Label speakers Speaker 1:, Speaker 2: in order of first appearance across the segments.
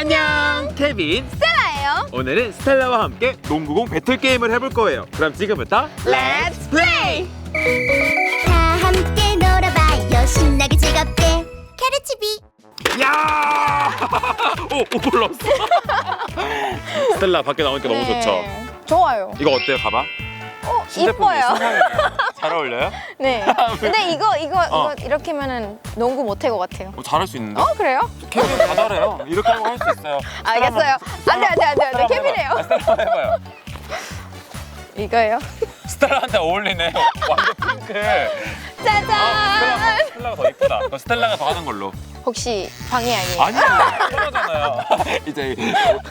Speaker 1: 안녕 케빈
Speaker 2: 스텔라예요.
Speaker 1: 오늘은 스텔라와 함께 농구공 배틀 게임을 해볼 거예요 그럼 지금부터
Speaker 2: Let's play.
Speaker 3: 다 함께 놀아봐요 신나게 즐겁게 캐르치비
Speaker 1: 야! 오, 오 올라왔어 스텔라 밖에 나오니까 너무 좋죠
Speaker 2: 네. 좋아요.
Speaker 1: 이거 어때요 가방?
Speaker 2: 어, 이뻐요.
Speaker 1: 세상에. 잘 어울려요?
Speaker 2: 네. 근데 이거 이거
Speaker 1: 어.
Speaker 2: 이거 이렇게 하면은 농구 못할 것 같아요.
Speaker 1: 어, 잘할 수 있는데?
Speaker 2: 어 그래요?
Speaker 1: 케빈 다 잘해요 이렇게 하고 할 수 있어요
Speaker 2: 알겠어요. 안돼 안돼 안돼 안돼 케빈이에요.
Speaker 1: 아, 한번 해봐요
Speaker 2: 이거요.
Speaker 1: 스텔라한테 어울리네 완전 핑크 아,
Speaker 2: 짜잔.
Speaker 1: 스텔라, 스텔라가 더 이쁘다 그럼 스텔라가 더 하는 걸로
Speaker 2: 혹시 방해 아니에요?
Speaker 1: 아니요 편하잖아요 이제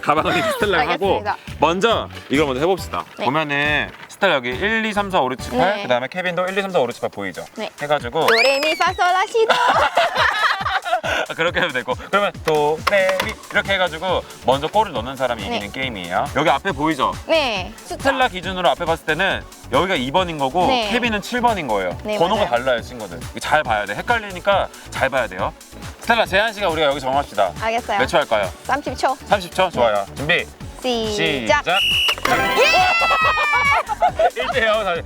Speaker 1: 가방을 스텔라 하고
Speaker 2: 알겠습니다.
Speaker 1: 먼저 이걸 먼저 해봅시다
Speaker 2: 네.
Speaker 1: 보면은 스텔라 여기 1, 2, 3, 4, 5, 6, 7, 8
Speaker 2: 네.
Speaker 1: 그 다음에 케빈도 1, 2, 3, 4, 5, 6, 7, 8 보이죠?
Speaker 2: 네.
Speaker 1: 해가지고
Speaker 2: 도레미파솔라시도.
Speaker 1: 아, 그렇게 해도 되고 그러면 도, 레, 미 이렇게 해가지고 먼저 골을 넣는 사람이
Speaker 2: 네.
Speaker 1: 이기는 게임이에요 여기 앞에 보이죠?
Speaker 2: 네. 숫자.
Speaker 1: 스텔라 기준으로 앞에 봤을 때는 여기가 2번인 거고
Speaker 2: 네.
Speaker 1: 케빈은 7번인 거예요.
Speaker 2: 네,
Speaker 1: 번호가
Speaker 2: 맞아요.
Speaker 1: 달라요, 친구들. 이거 잘 봐야 돼. 헷갈리니까 잘 봐야 돼요. 스텔라 제한 시간 우리가 여기 정합시다.
Speaker 2: 알겠어요.
Speaker 1: 몇 초 할까요?
Speaker 2: 30초.
Speaker 1: 30초? 좋아요. 준비.
Speaker 2: 시작.
Speaker 1: 시작. 1 대요. 다시.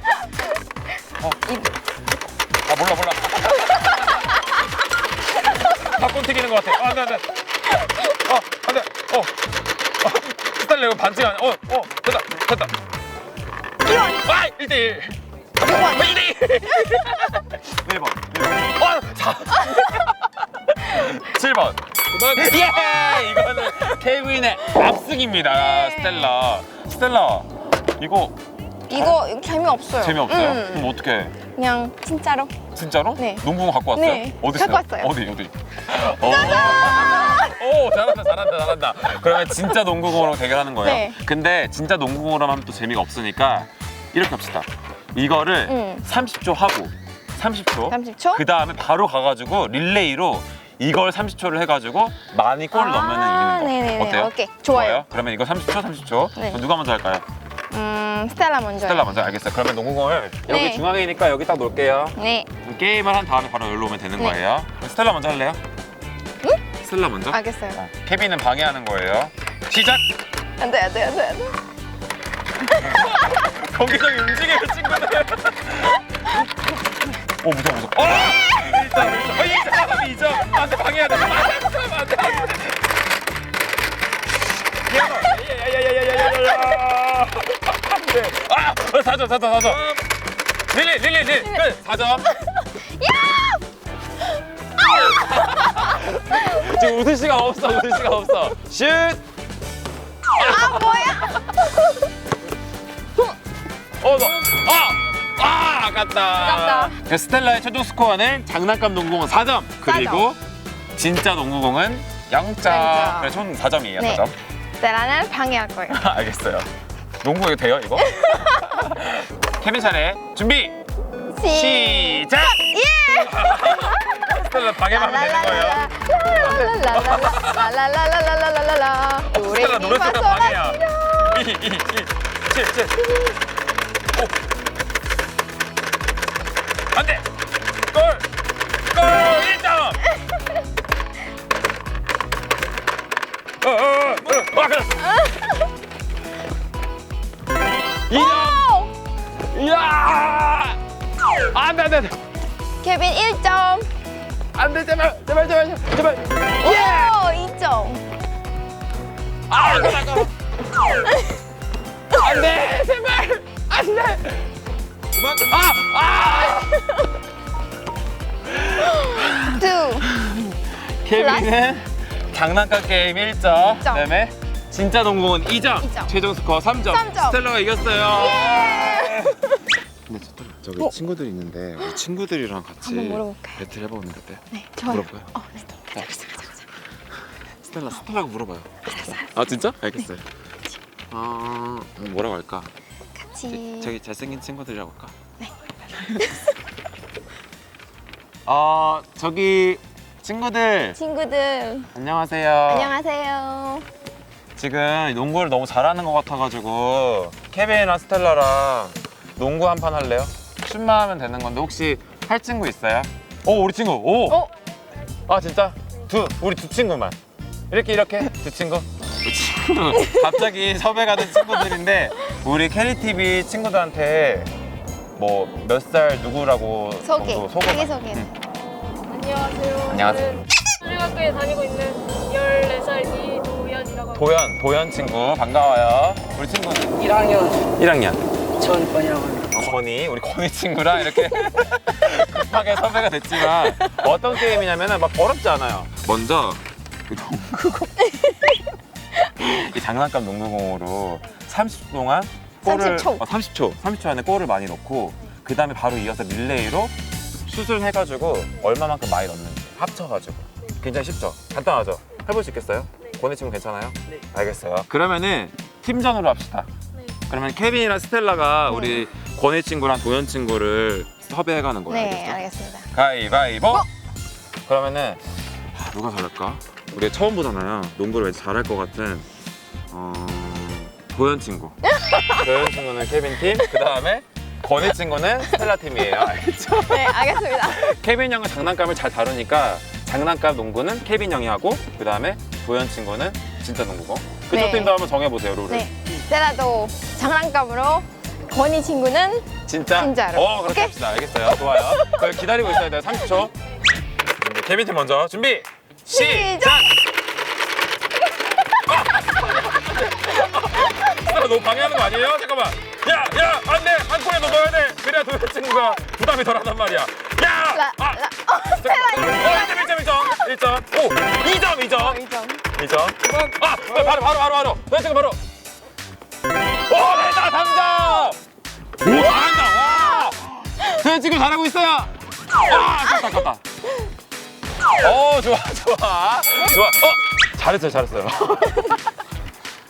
Speaker 1: 어. 아, 몰라, 몰라. 팝콘 튀기는 것 같아. 아, 안 돼, 안 돼. 어, 안 돼. 어. 어. 스텔라 이거 반칙 아니야. 어, 어. 됐다, 됐다. 아, 1대1. 1대1. 1번. 1번. 와, 자. 7번. 9번. 예! 이거는 케빈의 압승입니다. 스텔라. 스텔라. 이거
Speaker 2: 이거 재미없어요.
Speaker 1: 재미없어요?
Speaker 2: 음,
Speaker 1: 그럼 어떻게?
Speaker 2: 그냥 진짜로.
Speaker 1: 진짜로?
Speaker 2: 네.
Speaker 1: 농구공 갖고 왔어요?
Speaker 2: 네,
Speaker 1: 어디
Speaker 2: 갖고
Speaker 1: 있어요?
Speaker 2: 왔어요.
Speaker 1: 어디 어디? 오, 오 잘한다 잘한다 잘한다. 그러면 진짜 농구공으로 대결하는 거예요.
Speaker 2: 네.
Speaker 1: 근데 진짜 농구공으로 하면 또 재미가 없으니까 이렇게 합시다. 이거를
Speaker 2: 음.
Speaker 1: 30초 하고 30초.
Speaker 2: 30초?
Speaker 1: 그 다음에 바로 가가지고 릴레이로 이걸 30초를 해가지고 많이 골 넣으면
Speaker 2: 아,
Speaker 1: 이기는 거.
Speaker 2: 네네네.
Speaker 1: 어때요?
Speaker 2: 오케이. 좋아요.
Speaker 1: 그러면 이거 30초 30초.
Speaker 2: 네.
Speaker 1: 그럼 누가 먼저 할까요?
Speaker 2: 음, 스텔라 먼저.
Speaker 1: 스텔라 먼저 알겠어요. 그러면 농구공을 여기
Speaker 2: 네.
Speaker 1: 중앙이니까 여기 딱 놓을게요.
Speaker 2: 네.
Speaker 1: 게임을 한 다음에 바로 여기로 오면 되는
Speaker 2: 네.
Speaker 1: 거예요. 스텔라 먼저 할래요? 스텔라 먼저?
Speaker 2: 알겠어요.
Speaker 1: 어, 케빈은 방해하는 거예요. 시작!
Speaker 2: 안 돼 안 돼 안 돼 안 돼.
Speaker 1: 거기서 움직여요, 친구들. 오, 무서워, 무서워. 어! 1점, 1점. 어, 2점, 2점. 안 돼, 방해해야 돼. 안 돼, 안 돼, 안 돼. 안 돼. 야야야야야야야야야 돼. 아, 4점, 4점, 4점. 릴리, 릴리, 릴리. 끝. 4점. 지금 웃을 시간 없어, 웃을 시간 없어. 슛!
Speaker 2: 아 뭐야?
Speaker 1: 어, 너. 아! 아, 아깝다.
Speaker 2: 아깝다.
Speaker 1: 그 스텔라의 최종 스코어는 장난감 농구공은 4점. 그리고 진짜 농구공은 0점.
Speaker 2: 영점.
Speaker 1: 그래, 총 4점이에요,
Speaker 2: 네.
Speaker 1: 4점.
Speaker 2: 스텔라는 방해할 거예요.
Speaker 1: 알겠어요. 농구 이거 돼요, 이거? 케빈 차례. 준비! 시작!
Speaker 2: 예.
Speaker 1: 스텔라 방해만 하면 되는 거예요.
Speaker 2: 라라라라라라라라라라라라라라라.
Speaker 1: 스텔라 노래 소리가 방해야. 2, 2, 2, 7, 7. 오. 안 돼! 골! 골! 1점! 어, 어, 어, 어, 아, 그래. 2점! 이야! 안 돼, 안 돼, 안 돼.
Speaker 2: 케빈 1점.
Speaker 1: 안 돼, 제발, 제발, 제발, 제발.
Speaker 2: 오, 2점.
Speaker 1: 아, 잠깐만. 안 돼, 제발. 안 돼. 그만. 아, 아.
Speaker 2: 2.
Speaker 1: 케빈은 장난감 게임 1점.
Speaker 2: 점.
Speaker 1: 그다음에 진짜 농구는 2점.
Speaker 2: 이 점.
Speaker 1: 최종 스코어 3점.
Speaker 2: 삼 점.
Speaker 1: 스텔라가 이겼어요.
Speaker 2: 예.
Speaker 1: 근데 스텔라 저기 친구들 있는데 우리 친구들이랑 같이
Speaker 2: 한번 물어볼까요?
Speaker 1: 배틀 해보는 게 어때요?
Speaker 2: 네, 좋아요.
Speaker 1: 물어볼까요?
Speaker 2: 어, 네.
Speaker 1: 자, 스텔라 스텔라가 물어봐요. 아 진짜? 알겠어요. 아 뭐라고 할까?
Speaker 2: 같이.
Speaker 1: 저기 잘생긴 친구들이라고 할까? 네. 어 저기 친구들
Speaker 2: 친구들
Speaker 1: 안녕하세요.
Speaker 2: 안녕하세요.
Speaker 1: 지금 농구를 너무 잘하는 것 같아가지고 케빈이랑 스텔라랑 농구 한 판 할래요? 슛만 하면 되는 건데 혹시 할 친구 있어요? 오 우리 친구 오.
Speaker 2: 어?
Speaker 1: 아 진짜? 두 우리 두 친구만. 이렇게 이렇게 두 친구. 두 친구. 갑자기 섭외가 된 친구들인데 우리 캐리 TV 친구들한테 뭐 몇 살 누구라고
Speaker 2: 소개.
Speaker 1: 정도 소개.
Speaker 2: 자기 소개.
Speaker 1: 응.
Speaker 4: 안녕하세요.
Speaker 1: 안녕하세요.
Speaker 4: 저는 초등학교에 다니고 있는 14살 이
Speaker 1: 도현, 도현 친구 반가워요. 우리 친구는
Speaker 5: 1학년
Speaker 1: 1학년.
Speaker 5: 전번이라고 합니다.
Speaker 1: 건이 우리 건이 친구랑 이렇게 급하게 섭외가 됐지만 어떤 게임이냐면은 막 어렵지 않아요. 먼저 그 농구공 이 장난감 농구공으로 30초 동안 골을
Speaker 2: 30초.
Speaker 1: 어, 30초 30초 안에 골을 많이 넣고 그 다음에 바로 이어서 릴레이로 슛을 해가지고 얼마만큼 많이 넣는지 합쳐가지고 굉장히 쉽죠? 간단하죠? 해볼 수 있겠어요? 친구 괜찮아요?
Speaker 5: 네.
Speaker 1: 알겠어요. 그러면은 팀전으로 합시다.
Speaker 4: 네.
Speaker 1: 그러면 케빈이랑 스텔라가 우리 권희 친구랑 도현 친구를 섭외해가는 거예요.
Speaker 2: 네,
Speaker 1: 알겠죠?
Speaker 2: 알겠습니다.
Speaker 1: 가위바위보. 그러면은 아, 누가 잘할까? 우리 가 처음 보잖아요. 농구를 왠지 잘할 것 같은 어... 도현 친구. 도현 친구는 케빈 팀. 그 다음에 권희 친구는 스텔라 팀이에요. 알겠죠?
Speaker 2: 네, 알겠습니다.
Speaker 1: 케빈 형은 장난감을 잘 다루니까 장난감 농구는 케빈 형이 하고 그 다음에 도현 친구는 진짜 농구고. 그쪽
Speaker 2: 네.
Speaker 1: 팀도 한번 정해보세요 룰을.
Speaker 2: 네. 세라도 장난감으로 건이 친구는
Speaker 1: 진짜?
Speaker 2: 진짜로.
Speaker 1: 어, 그렇게
Speaker 2: 오케이?
Speaker 1: 합시다. 알겠어요. 좋아요. 그럼 기다리고 있어야 돼요. 30초. 음, 케빈 팀 먼저 준비. 시작!
Speaker 2: 시작!
Speaker 1: 아, 너무 방해하는 거 아니에요? 잠깐만. 야, 야, 안 돼. 한 코에 넣어야 돼. 그래야 도현 친구가 부담이 덜하단 말이야. 야!
Speaker 2: 라,
Speaker 1: 아,
Speaker 2: 라, 어, 세라
Speaker 1: 어, 1점, 1점, 1점. 1점. 오, 2점,
Speaker 2: 2점.
Speaker 1: 2점. 아, 바로, 바로, 바로, 바로. 도현 친구 바로. 오, 됐다, 3점. 오, 잘한다. 와. 도현 친구 잘하고 있어요. 와, 아깝다, 아깝다. 어, 좋아, 좋아. 좋아. 어, 잘했어요, 잘했어요.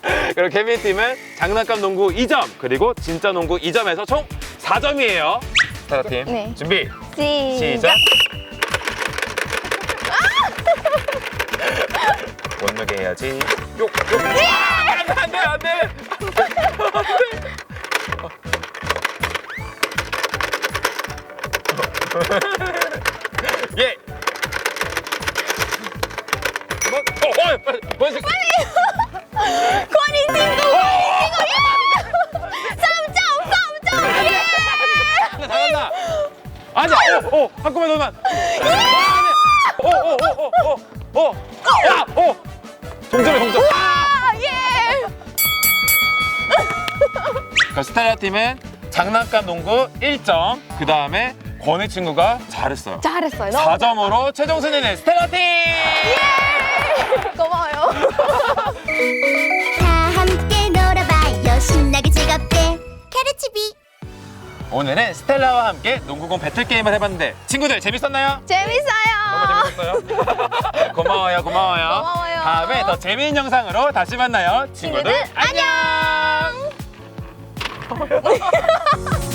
Speaker 1: 그리고 케빈 팀은 장난감 농구 2점, 그리고 진짜 농구 2점에서 총 4점이에요. 스타라 팀.
Speaker 2: 네.
Speaker 1: 준비.
Speaker 2: 시작!
Speaker 1: 시작. 못 나게 해야지. 요, 요. 와, 안 돼, 안 돼, 안 돼. 예. 뭐? 어, 어, 빨리, 빨리.
Speaker 2: 건이 친구! 삼점 삼점 예!
Speaker 1: 잘한다. 아니야. 어, 어, 한꺼번에 넣으면. 어, 어, 어, 어, 어, 어, 어. 야, 어. 동점이 동점.
Speaker 2: 아, 예!
Speaker 1: 그 스타라 팀은 장난감 농구 1점. 그 다음에 권희 친구가 잘했어요.
Speaker 2: 잘했어요. 너무
Speaker 1: 4점으로 최종 승리는 스텔라 팀.
Speaker 2: 고마워요.
Speaker 3: 다 함께 놀아봐요 신나게 즐겁게 캐르치비
Speaker 1: 오늘은 스텔라와 함께 농구공 배틀 게임을 해봤는데 친구들 재밌었나요?
Speaker 2: 재밌어요.
Speaker 1: 정말 재밌었어요. 고마워요, 고마워요.
Speaker 2: 고마워요.
Speaker 1: 다음에 더 재미있는 영상으로 다시 만나요. 친구들,
Speaker 2: 친구들,
Speaker 1: 안녕.